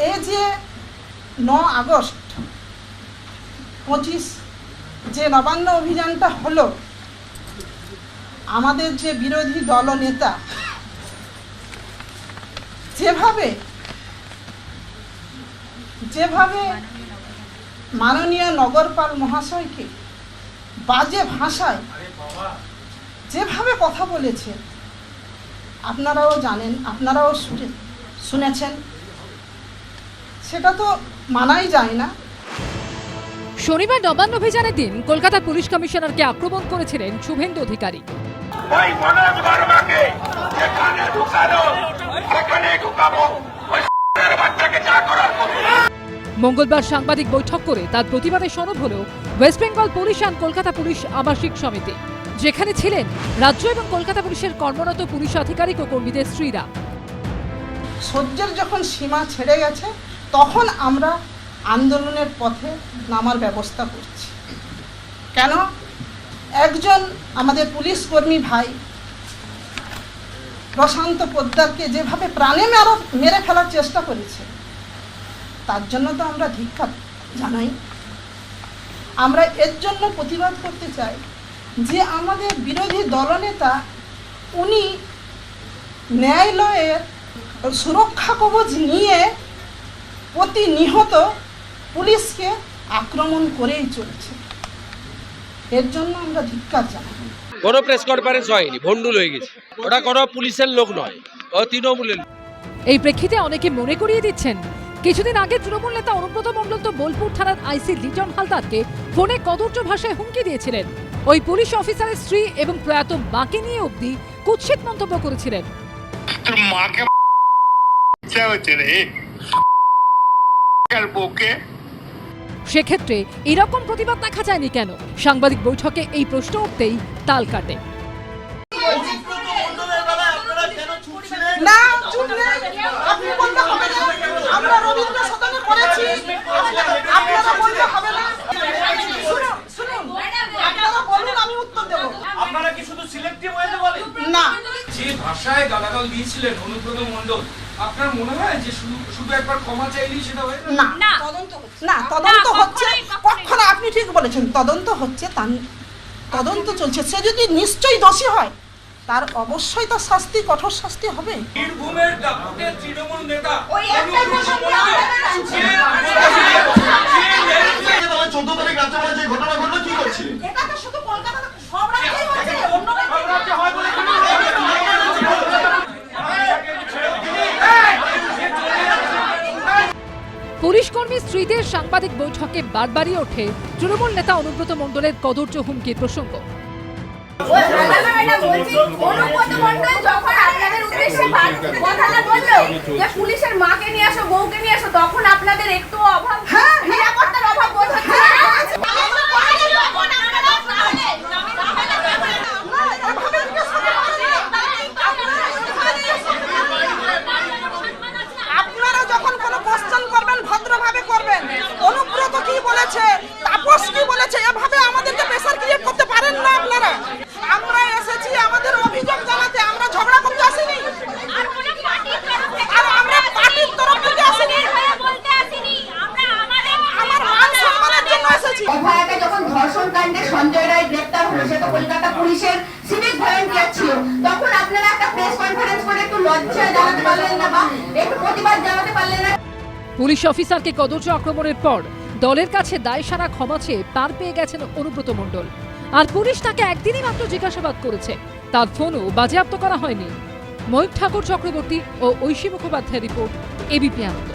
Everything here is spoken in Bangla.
এই যে ন আগস্ট, পঁচিশ যে নবান্ন অভিযানটা হলো, আমাদের যে বিরোধী দলনেতা যেভাবে যেভাবে মাননীয় নগরপাল মহাশয়কে বাজে ভাষায় যেভাবে কথা বলেছে, আপনারাও জানেন, আপনারাও শুনে শুনেছেন। সেটা তো মানাই যায় না। শনিবার নবান্ন অভিযানের দিন কলকাতা পুলিশ কমিশনারকে আক্রমণ করেছিলেন শুভেন্দু অধিকারী। মঙ্গলবার সাংবাদিক বৈঠক করে তার প্রতিবাদে সরব হল West Bengal police and Kolkata police আবাসিক সমিতি যেখানে ছিলেন রাজ্য এবং কলকাতা পুলিশের কর্মরত পুলিশ আধিকারিক ও কর্মীদের স্ত্রীরা। সহ্যের যখন সীমা ছেড়ে গেছে তখন আমরা আন্দোলনের পথে নামার ব্যবস্থা করছি। কেন? একজন আমাদের পুলিশ কর্মী ভাই প্রশান্ত পোদ্দারকে যেভাবে প্রাণে মেরে মেরে ফেলার চেষ্টা করেছে, তার জন্য তো আমরা ধিক্ষা জানাই। আমরা এর জন্য প্রতিবাদ করতে চাই যে আমাদের বিরোধী দলনেতা, উনি ন্যায়ালয়ের সুরক্ষা কবচ নিয়ে প্রতিনিহত পুলিশকে আক্রমণ করেই চলছে। এর জন্য আমরা ধিক্কার জানাই। কোনো প্রেস কনফারেন্স হয়নি ভন্ডুল হয়ে গেছে। ওটা কোনো পুলিশের লোক নয় ও তৃণমূলের লোক। এই প্রেক্ষিতে অনেকে মনে করিয়ে দিচ্ছেন কিছুদিন আগে তৃণমূল নেতা অনুব্রত মণ্ডল তো বোলপুর থানার আইসি লিটন হালদারকে ফোনে কদর্য ভাষায় হুমকি দিয়েছিলেন। ওই পুলিশ অফিসারের স্ত্রী এবং প্রয়াত মাকে নিয়ে অবধি কুৎসিত মন্তব্য করেছিলেন। তোর মাকে হচ্ছে রে। কার বউকে? সেক্ষেত্রে এরকম প্রতিবাদ দেখা যায়নি কেন? সাংবাদিক বৈঠকে এই প্রশ্ন উঠতেই তাল কাটে না চুপ নেই আপনি বললে হবে না আমরা রবীন্দ্র সদনে করেছি আপনারা বললে হবে না শুনুন শুনুন আপনারা বলুন আমি উত্তর দেবো আপনারা কি শুধু সিলেক্টিভ ওয়েতে বলেন না যে ভাষায় গালাগাল দিয়েছিলেন অনুব্রত মণ্ডল আপনার মনে হয় যে শুধু শুধু একবার ক্ষমা চাইলেই সেটা হয়ে? যাবে? না। না তদন্ত হচ্ছে কখনো আপনি ঠিক বলেছেন তদন্ত হচ্ছে তার তদন্ত চলছে। সে যদি নিশ্চয়ই দোষী হয় তার অবশ্যই তার শাস্তি কঠোর শাস্তি হবে। বীরভূমের দাপুটে তৃণমূল নেতা ওই একটাই কথা না। চোদ্দ তারিখ রাত্রে যে ঘটনা ঘটলো কি করছিলেন এটা তো শুধু কলকাতাতে সব রাজ্যেই হচ্ছে অন্য সব রাজ্যে হয় বলে কেন? পুলিশ কর্মী স্ত্রীদের সাংবাদিক বৈঠকে বারবারই ওঠে তৃণমূল নেতা অনুব্রত মণ্ডলের কদর্য হুমকি প্রসঙ্গ ওই আলাদা ম্যাডাম বলছি অনুব্রত মণ্ডল যখন আপনাদের উদ্দেশ্যে ভাত- কথাটা বলল যে পুলিশের মাকে নিয়ে আসো বউকে নিয়ে আসো তখন আপনাদের একটু অভাব নিরাপত্তার অভাব বোধ হচ্ছে আপনারা যখন কোনো কোশ্চেন করবেন ভদ্রভাবে করবেন অনুব্রত কি বলেছে তাপস কি বলেছে এভাবে আমাদেরকে প্রেসার ক্রিয়েট করতে পারেন না আপনারা। আমরা এসেছি আমাদের অভিযোগ জানাতে আমরা ঝগড়া করতে আসিনি। আর আমরা পার্টির তরফ থেকে আসিনি। আমার মান সম্মানের জন্য এসেছি। এফআইআরটা যখন ধর্ষণ কাণ্ডে সঞ্জয় রায় গ্রেপ্তার হলো সে কলকাতা পুলিশের সিভিক ভলেন্টিয়ার ছিল। তখন আপনারা একটা প্রেস কনফারেন্স করে একটু লজ্জা জানাতে পারলেন না বা একটু প্রতিবাদ জানাতে পারলেন না। পুলিশ অফিসারকে কদর্য আক্রমণের পর দলের কাছে দায় সারা ক্ষমা চেয়ে পার পেয়ে গেছেন অনুব্রত মণ্ডল। আর পুলিশ তাকে একদিনই মাত্র জিজ্ঞাসাবাদ করেছে। তার ফোনও বাজেয়াপ্ত করা হয়নি। ময়ূর ঠাকুর চক্রবর্তী ও ঐশী মুখোপাধ্যায়ের রিপোর্ট এবিপি আনন্দ।